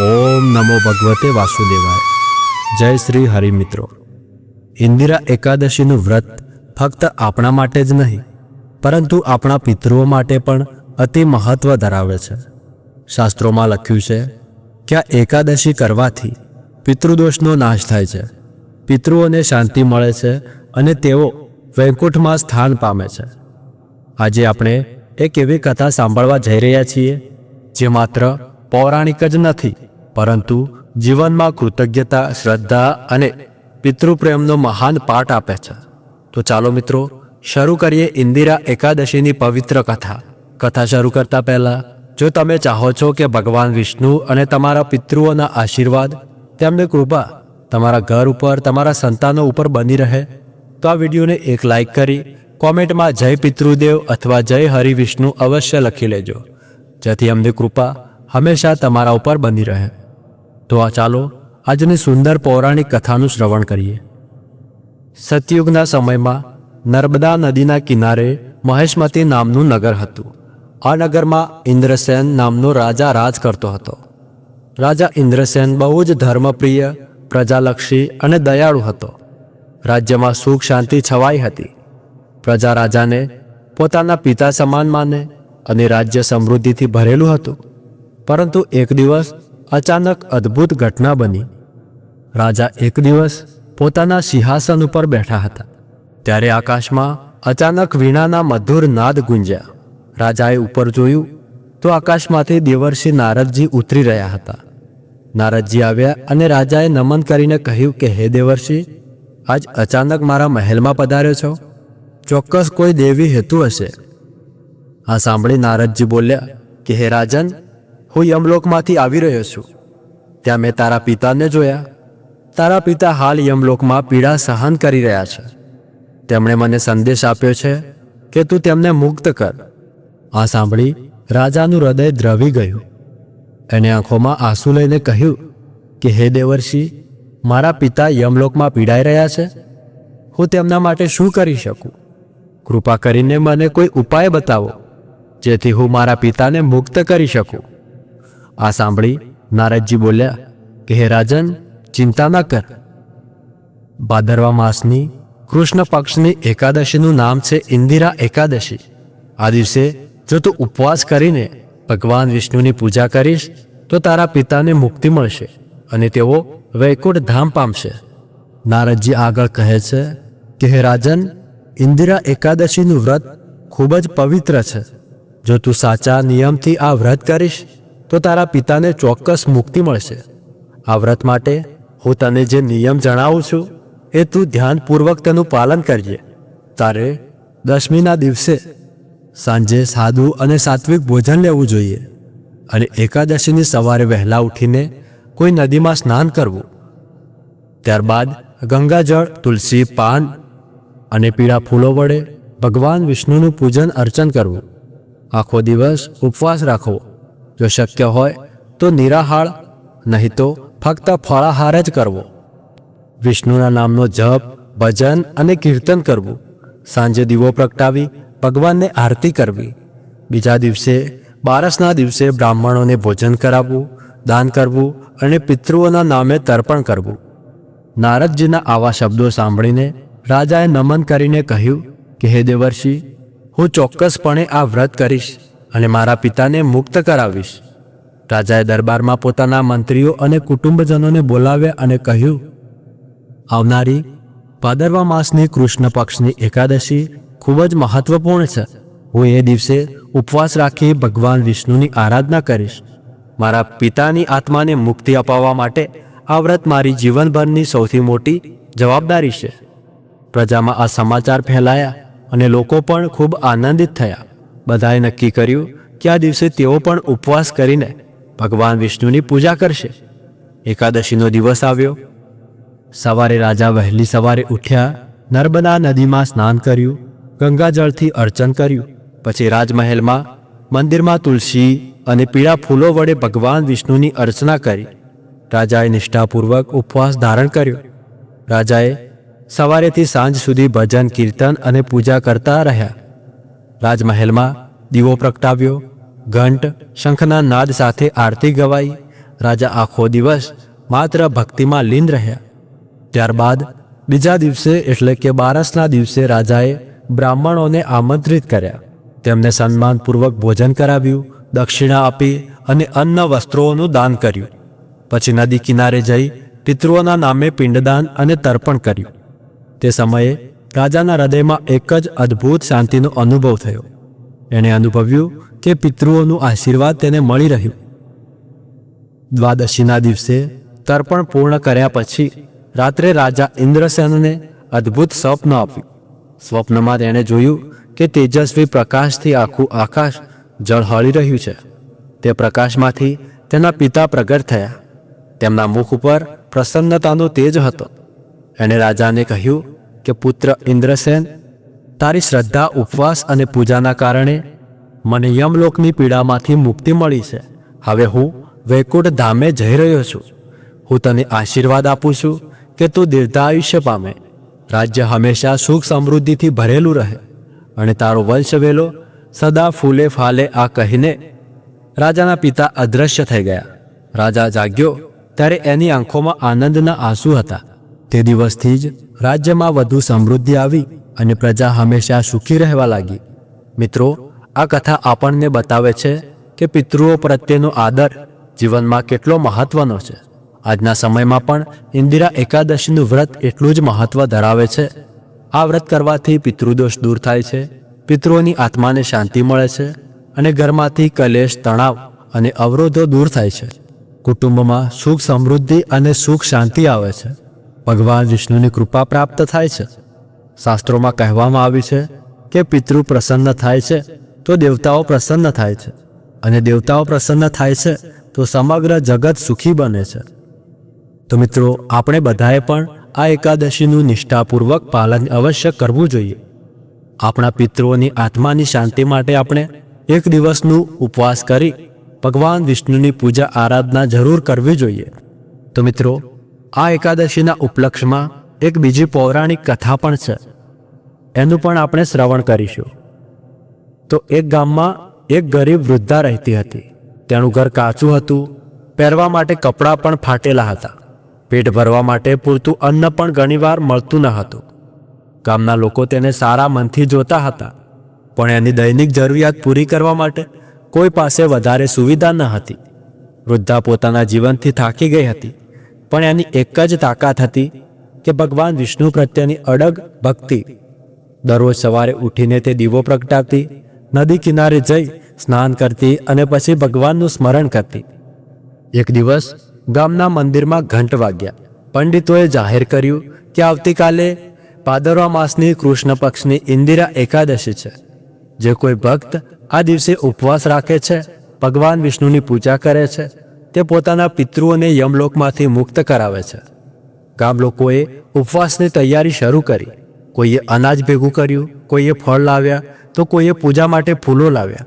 ઓમ નમો ભગવતે વાસુદેવાય. જય શ્રી હરિમિત્રો. ઇન્દિરા એકાદશીનું વ્રત ફક્ત આપણા માટે જ નહીં, પરંતુ આપણા પિતૃઓ માટે પણ અતિ મહત્વ ધરાવે છે. શાસ્ત્રોમાં લખ્યું છે કે આ એકાદશી કરવાથી પિતૃદોષનો નાશ થાય છે. પિતૃઓને શાંતિ મળે છે અને તેઓ વૈકુંઠમાં સ્થાન પામે છે. આજે આપણે એક એવી કથા સાંભળવા જઈ રહ્યા છીએ, જે માત્ર પૌરાણિક જ નથી, પરંતુ જીવનમાં કૃતજ્ઞતા, શ્રદ્ધા અને પિતૃપ્રેમનો મહાન પાઠ આપે છે. તો ચાલો મિત્રો, શરૂ કરીએ ઇન્દિરા એકાદશીની પવિત્ર કથા. કથા શરૂ કરતા પહેલા, જો તમે ચાહો છો કે ભગવાન વિષ્ણુ અને તમારા પિતૃઓના આશીર્વાદ, તેમની કૃપા, તમારા ઘર ઉપર, તમારા સંતાનો ઉપર બની રહે, તો આ વિડીયોને એક લાઈક કરી કોમેન્ટમાં જય પિતૃદેવ અથવા જય હરિ વિષ્ણુ અવશ્ય લખી લેજો. જેથી અમને કૃપા હંમેશા તમારા ઉપર બની રહે. તો આ ચાલો, આજની સુંદર પૌરાણિક કથાનું શ્રવણ કરીએ. સતયુગના સમયમાં નર્મદા નદીના કિનારે મહેશમતી નામનું નગર હતું. આ નગરમાં ઇન્દ્રસેન નામનો રાજા રાજ કરતો હતો. રાજા ઇન્દ્રસેન બહુ જ ધર્મપ્રિય, પ્રજાલક્ષી અને દયાળુ હતો. રાજ્યમાં સુખ શાંતિ છવાઈ હતી. પ્રજા રાજાને પોતાના પિતા સમાન માને અને રાજ્ય સમૃદ્ધિથી ભરેલું હતું. પરંતુ એક દિવસ અચાનક અદ્ભુત ઘટના બની. રાજા એક દિવસ પોતાના સિંહાસન ઉપર બેઠા હતા. ત્યારે આકાશમાં અચાનક વીણાના મધુર નાદ ગુંજ્યા. રાજાએ ઉપર જોયું તો આકાશમાંથી દેવર્ષિ નારદજી ઉતરી રહ્યા હતા. નારદજી આવ્યા અને રાજાએ નમન કરીને કહ્યું કે, હે દેવર્ષિ, આજ અચાનક મારા મહેલમાં પધાર્યો છો. ચોક્કસ કોઈ દેવી હેતુ હશે. આ સાંભળી નારદજી બોલ્યા, કે હે રાજન, હું યમલોકમાંથી આવી રહ્યો છું. ત્યાં મેં તારા પિતાને જોયા. તારા પિતા હાલ યમલોકમાં પીડા સહન કરી રહ્યા છે. તેમણે મને સંદેશ આપ્યો છે કે તું તેમને મુક્ત કર. આ સાંભળી રાજાનું હૃદય દ્રવી ગયું. એણે આંખોમાં આંસુ લઈને કહ્યું, કે હે દેવર્ષિ, મારા પિતા યમલોકમાં પીડાઈ રહ્યા છે. હું તેમના માટે શું કરી શકું? કૃપા કરીને મને કોઈ ઉપાય બતાવો, જેથી હું મારા પિતાને મુક્ત કરી શકું. આ સાંભળી નારદજી બોલ્યા, કે હે રાજન, ચિંતા ન કર. ભાદરવા માસની કૃષ્ણ પક્ષની એકાદશીનું નામ છે ઇન્દિરા એકાદશી. આ દિવસે જો તું ઉપવાસ કરીને ભગવાન વિષ્ણુની પૂજા કરીશ, તો તારા પિતાને મુક્તિ મળશે અને તેઓ વૈકુંઠ ધામ પામશે. નારદજી આગળ કહે છે કે હે રાજન ઇન્દિરા એકાદશીનું વ્રત ખૂબ જ પવિત્ર છે. જો તું સાચા નિયમથી આ વ્રત કરીશ, તો તારા પિતાને ચોક્કસ મુક્તિ મળશે. આ વ્રત માટે હું તને જે નિયમ જણાવું છું, એ તું ધ્યાનપૂર્વક તેનું પાલન કરજે. તારે દશમીના દિવસે સાંજે સાદું અને સાત્વિક ભોજન લેવું જોઈએ અને એકાદશીની સવારે વહેલા ઉઠીને કોઈ નદીમાં સ્નાન કરવું. ત્યારબાદ ગંગાજળ, તુલસી, પાન અને પીળા ફૂલો વડે ભગવાન વિષ્ણુનું પૂજન અર્ચન કરવું. આખો દિવસ ઉપવાસ રાખવો. જો શક્ય હોય તો નિરાહાળ નહીં તો ફક્ત ફળાહાર જ કરવો. વિષ્ણુના નામનો જપ, ભજન અને કીર્તન કરવું. સાંજે દીવો પ્રગટાવી ભગવાનને આરતી કરવી. બીજા દિવસે, બારસના દિવસે બ્રાહ્મણોને ભોજન કરાવવું, દાન કરવું અને પિતૃઓના નામે તર્પણ કરવું. નારદજીના આવા શબ્દો સાંભળીને રાજાએ નમન કરીને કહ્યું કે, હે દેવર્ષિ, હું ચોક્કસપણે આ વ્રત કરીશ અને મારા પિતાને મુક્ત કરાવીશ. રાજાએ દરબારમાં પોતાના મંત્રીઓ અને કુટુંબજનોને બોલાવ્યા અને કહ્યું, આવનારી ભાદરવા માસની કૃષ્ણ પક્ષની એકાદશી ખૂબ જ મહત્વપૂર્ણ છે. હું એ દિવસે ઉપવાસ રાખી ભગવાન વિષ્ણુની આરાધના કરીશ. મારા પિતાની આત્માને મુક્તિ અપાવવા માટે આ વ્રત મારી જીવનભરની સૌથી મોટી જવાબદારી છે. પ્રજામાં આ સમાચાર ફેલાયા અને લોકો પણ ખૂબ આનંદિત થયા. બધાએ નક્કી કર્યું કે આ દિવસે તેઓ પણ ઉપવાસ કરીને ભગવાન વિષ્ણુની પૂજા કરશે. એકાદશીનો દિવસ આવ્યો. સવારે રાજા વહેલી સવારે ઉઠ્યા, નર્મદા નદીમાં સ્નાન કર્યું, ગંગાજળથી અર્ચન કર્યું. પછી રાજમહેલમાં, મંદિરમાં તુલસી અને પીળા ફૂલો વડે ભગવાન વિષ્ણુની અર્ચના કરી. રાજાએ નિષ્ઠાપૂર્વક ઉપવાસ ધારણ કર્યો. રાજાએ સવારેથી સાંજ સુધી ભજન, કીર્તન અને પૂજા કરતા રહ્યા. રાજમહેલમાં દીવો પ્રગટાવ્યો, ઘંટ, શંખના નાદ સાથે આરતી ગવાઈ. રાજા આખો દિવસ માત્ર ભક્તિમાં લીન રહ્યા. ત્યારબાદ બીજા દિવસે એટલે કે બારસના દિવસે રાજાએ બ્રાહ્મણોને આમંત્રિત કર્યા. તેમને સન્માનપૂર્વક ભોજન કરાવ્યું, દક્ષિણા આપી અને અન્ન વસ્ત્રોનું દાન કર્યું. પછી નદી કિનારે જઈ પિતૃઓના નામે પિંડદાન અને તર્પણ કર્યું. તે સમયે રાજાના હૃદયમાં એક જ અદ્ભુત શાંતિનો અનુભવ થયો. એણે અનુભવ્યું કે પિતૃઓનું આશીર્વાદ તેને મળી રહ્યું. દ્વાદશીના દિવસે તર્પણ પૂર્ણ કર્યા પછી રાત્રે રાજા ઇન્દ્રસેનને અદ્ભુત સ્વપ્ન આપ્યું. સ્વપ્નમાં તેણે જોયું કે તેજસ્વી પ્રકાશથી આખું આકાશ ઝળહળી રહ્યું છે. તે પ્રકાશમાંથી તેના પિતા પ્રગટ થયા. તેમના મુખ ઉપર પ્રસન્નતાનો તેજ હતો. એણે રાજાને કહ્યું કે, પુત્ર ઇન્દ્રસેન, તારી શ્રદ્ધા, ઉપવાસ અને પૂજાના કારણે મને યમલોકની પીડામાંથી મુક્તિ મળી છે. હવે હું વૈકુંઠ ધામે જઈ રહ્યો છું. હું તને આશીર્વાદ આપું છું કે તું દીર્ઘાયુષ્ય પામે. રાજ્ય હંમેશા સુખ સમૃદ્ધિથી ભરેલું રહે. અને તારો વંશ વેલો સદા ફૂલે ફાલે આ કહીને રાજાના પિતા અદૃશ્ય થઈ ગયા. રાજા જાગ્યો ત્યારે એની આંખોમાં આનંદના આંસુ હતા. તે દિવસથી જ રાજ્યમાં વધુ સમૃદ્ધિ આવી અને પ્રજા હંમેશા સુખી રહેવા લાગી. મિત્રો, આ કથા આપણને બતાવે છે કે પિતૃઓ પ્રત્યેનો આદર જીવનમાં કેટલો મહત્વનો છે. આજના સમયમાં પણ ઇન્દિરા એકાદશીનું વ્રત એટલું જ મહત્વ ધરાવે છે. આ વ્રત કરવાથી પિતૃદોષ દૂર થાય છે, પિતૃઓની આત્માને શાંતિ મળે છે અને ઘરમાંથી કલેશ, તણાવ અને અવરોધો દૂર થાય છે. કુટુંબમાં સુખ સમૃદ્ધિ અને સુખ શાંતિ આવે છે. ભગવાન વિષ્ણુની કૃપા પ્રાપ્ત થાય છે. શાસ્ત્રોમાં કહેવામાં આવ્યું છે કે પિતૃ પ્રસન્ન થાય છે તો દેવતાઓ પ્રસન્ન થાય છે. અને દેવતાઓ પ્રસન્ન થાય છે તો સમગ્ર જગત સુખી બને છે. તો મિત્રો, આપણે બધાએ પણ આ એકાદશીનું નિષ્ઠાપૂર્વક પાલન અવશ્ય કરવું જોઈએ. આપણા પિતૃઓની આત્માની શાંતિ માટે આપણે એક દિવસનું ઉપવાસ કરી ભગવાન વિષ્ણુની પૂજા આરાધના જરૂર કરવી જોઈએ. તો મિત્રો આ એકાદશીના ઉપલક્ષમાં એક બીજી પૌરાણિક કથા પણ છે. એનું પણ આપણે શ્રવણ કરીશું. તો એક ગામમાં એક ગરીબ વૃદ્ધા રહેતી હતી. તેનું ઘર કાચું હતું. પહેરવા માટે કપડાં પણ ફાટેલા હતા. પેટ ભરવા માટે પૂરતું અન્ન પણ ઘણીવાર મળતું ન હતું. ગામના લોકો તેને સારા મનથી જોતા હતા. પણ એની દૈનિક જરૂરિયાત પૂરી કરવા માટે કોઈ પાસે વધારે સુવિધા ન હતી. વૃદ્ધા પોતાના જીવનથી થાકી ગઈ હતી. પણ એની એક જ તાકાત હતી કે ભગવાન વિષ્ણુ પ્રત્યેની અડગ ભક્તિ. દરરોજ સવારે ઉઠીને તે દીવો પ્રગટાવતી, નદી કિનારે જઈ સ્નાન કરતી અને પછી ભગવાનનું સ્મરણ કરતી. એક દિવસ ગામના મંદિરમાં ઘંટ વાગ્યા. પંડિતોએ જાહેર કર્યું કે આવતીકાલે પાદરવા માસની કૃષ્ણ પક્ષની ઇન્દિરા એકાદશી છે. જે કોઈ ભક્ત આ દિવસે ઉપવાસ રાખે છે, ભગવાન વિષ્ણુની પૂજા કરે છે તે પોતાના પિતૃઓને યમલોકમાંથી મુક્ત કરાવે છે. ગામ લોકોએ ઉપવાસની તૈયારી શરૂ કરી. કોઈએ અનાજ ભેગું કર્યું, કોઈએ ફળ લાવ્યા, તો કોઈએ પૂજા માટે ફૂલો લાવ્યા.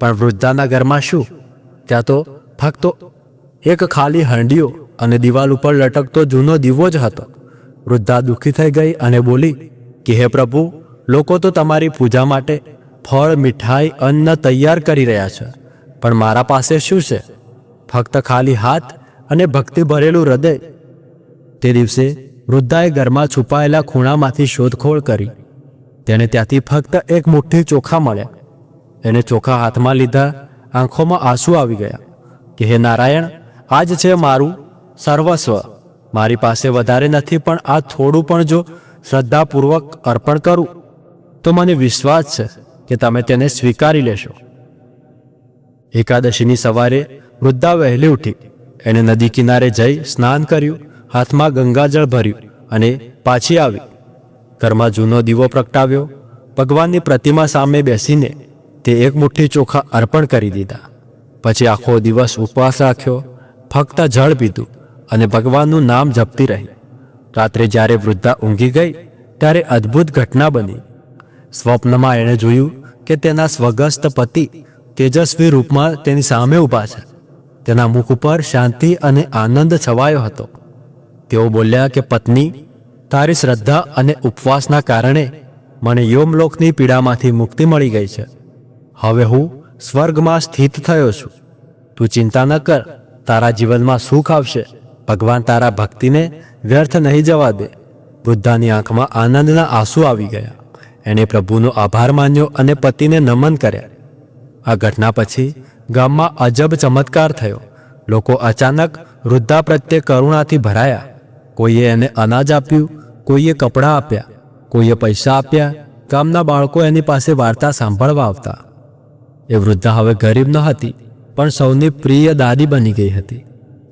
પણ વૃદ્ધાના ઘરમાં શું? ત્યાં તો ફક્ત એક ખાલી હંડીઓ અને દિવાલ ઉપર લટકતો જૂનો દીવો જ હતો. વૃદ્ધા દુઃખી થઈ ગઈ અને બોલી, કે હે પ્રભુ, લોકો તો તમારી પૂજા માટે ફળ, મીઠાઈ, અન્ન તૈયાર કરી રહ્યા છે. પણ મારા પાસે શું છે? ફક્ત ખાલી હાથ અને ભક્તિ ભરેલું હૃદય. તે દિવસે વૃદ્ધાએ ઘરમાં છુપાયેલા ખૂણામાંથી શોધખોળ કરી. તેને ત્યાંથી ફક્ત એક મુઠ્ઠી ચોખા મળ્યા. એને ચોખા હાથમાં લીધા, આંખોમાં આંસુ આવી ગયા કે, હે નારાયણ, આજ છે મારું સર્વસ્વ. મારી પાસે વધારે નથી, પણ આ થોડું પણ જો શ્રદ્ધાપૂર્વક અર્પણ કરું, તો મને વિશ્વાસ છે કે તમે તેને સ્વીકારી લેશો. એકાદશીની સવારે વૃદ્ધા વહેલી ઉઠી. એને નદી કિનારે જઈ સ્નાન કર્યું, હાથમાં ગંગાજળ ભર્યું અને પાછી આવી. ઘરમાં જૂનો દીવો પ્રગટાવ્યો. ભગવાનની પ્રતિમા સામે બેસીને તે એક મુઠ્ઠી ચોખા અર્પણ કરી દીધા. પછી આખો દિવસ ઉપવાસ રાખ્યો, ફક્ત જળ પીધું અને ભગવાનનું નામ જપતી રહી. રાત્રે જ્યારે વૃદ્ધા ઊંઘી ગઈ, ત્યારે અદ્ભુત ઘટના બની. સ્વપ્નમાં એણે જોયું કે તેના સ્વગસ્ત પતિ તેજસ્વી રૂપમાં તેની સામે ઊભા છે. તેના મુખ ઉપર શાંતિ અને આનંદ છવાયો હતો. તેઓ બોલ્યા કે, પત્ની, તારી શ્રદ્ધા અને ઉપવાસના કારણે મને યોમલોકની પીડામાંથી મુક્તિ મળી ગઈ છે. હવે હું સ્વર્ગમાં સ્થિત થયો છું. તું ચિંતા ન કર, તારા જીવનમાં સુખ આવશે. ભગવાન તારા ભક્તિને વ્યર્થ નહીં જવા દે. વૃદ્ધાની આંખમાં આનંદના આંસુ આવી ગયા. એણે પ્રભુનો આભાર માન્યો અને પતિને નમન કર્યા. આ ઘટના પછી ગામમાં અજબ ચમત્કાર થયો. લોકો અચાનક વૃદ્ધા પ્રત્યે કરુણાથી ભરાયા. કોઈએ એને અનાજ આપ્યું, કોઈએ કપડાં આપ્યા, કોઈએ પૈસા આપ્યા. ગામના બાળકો એની પાસે વાર્તા સાંભળવા આવતા. એ વૃદ્ધા હવે ગરીબ ન હતી, પણ સૌની પ્રિય દાદી બની ગઈ હતી.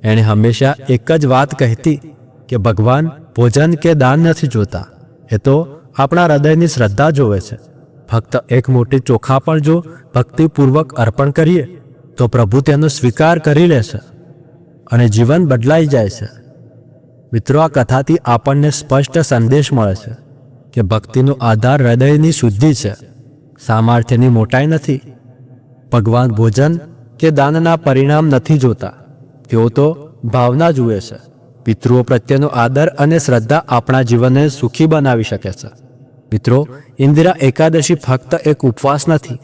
એણે હંમેશા એક જ વાત કહેતી કે, ભગવાન, ભોજન કે દાન નથી જોતા. એ તો આપણા હૃદયની શ્રદ્ધા જોવે છે. ફક્ત એક મોટી ચોખા પણ જો ભક્તિપૂર્વક અર્પણ કરીએ તો પ્રભુ તેનો સ્વીકાર કરી લેશે અને જીવન બદલાઈ જાય છે. મિત્રો, આ કથાથી આપણને સ્પષ્ટ સંદેશ મળે છે કે ભક્તિનો આધાર હૃદયની શુદ્ધિ છે, સામર્થ્યની મોટાઈ નથી. ભગવાન ભોજન કે દાનના પરિણામ નથી જોતા. તેઓ તો ભાવના જુએ છે. પિતૃઓ પ્રત્યેનો આદર અને શ્રદ્ધા આપણા જીવનને સુખી બનાવી શકે છે. મિત્રો, ઇન્દિરા એકાદશી ફક્ત એક ઉપવાસ નથી.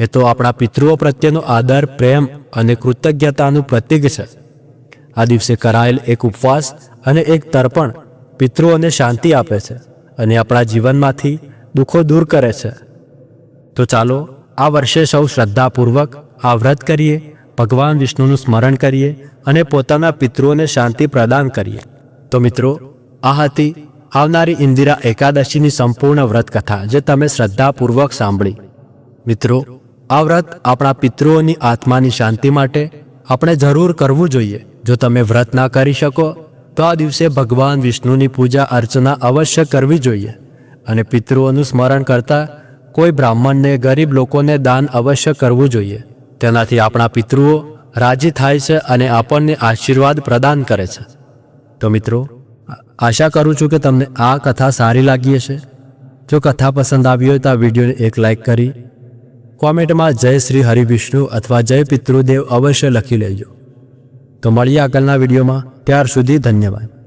એ તો આપણા પિતૃઓ પ્રત્યેનો આદર, પ્રેમ અને કૃતજ્ઞતાનું પ્રતીક છે. આ દિવસે કરાયેલ એક ઉપવાસ અને એક તર્પણ પિતૃઓને શાંતિ આપે છે અને આપણા જીવનમાંથી દુઃખો દૂર કરે છે. તો ચાલો આ વર્ષે સૌ શ્રદ્ધાપૂર્વક આ વ્રત કરીએ, ભગવાન વિષ્ણુનું સ્મરણ કરીએ અને પોતાના પિતૃઓને શાંતિ પ્રદાન કરીએ. તો મિત્રો, આ હતી આવનારી ઇન્દિરા એકાદશીની સંપૂર્ણ વ્રત કથા જે તમે શ્રદ્ધાપૂર્વક સાંભળી. મિત્રો આ વ્રત આપણા પિતૃઓની આત્માની શાંતિ માટે આપણે જરૂર કરવું જોઈએ. જો તમે વ્રત ના કરી શકો, તો આ દિવસે ભગવાન વિષ્ણુની પૂજા અર્ચના અવશ્ય કરવી જોઈએ અને પિતૃઓનું સ્મરણ કરતા કોઈ બ્રાહ્મણને, ગરીબ લોકોને દાન અવશ્ય કરવું જોઈએ. તેનાથી આપણા પિતૃઓ રાજી થાય છે અને આપણને આશીર્વાદ પ્રદાન કરે છે. તો મિત્રો, આશા કરું છું કે તમને આ કથા સારી લાગી હશે. જો કથા પસંદ આવી હોય તો આ વિડીયોને એક લાઈક કરી કોમેન્ટમાં જય શ્રી હરિવિષ્ણુ અથવા જય પિતૃદેવ અવશ્ય લખી લેજો. તો મળીએ આગળના વિડીયોમાં. ત્યાર સુધી ધન્યવાદ.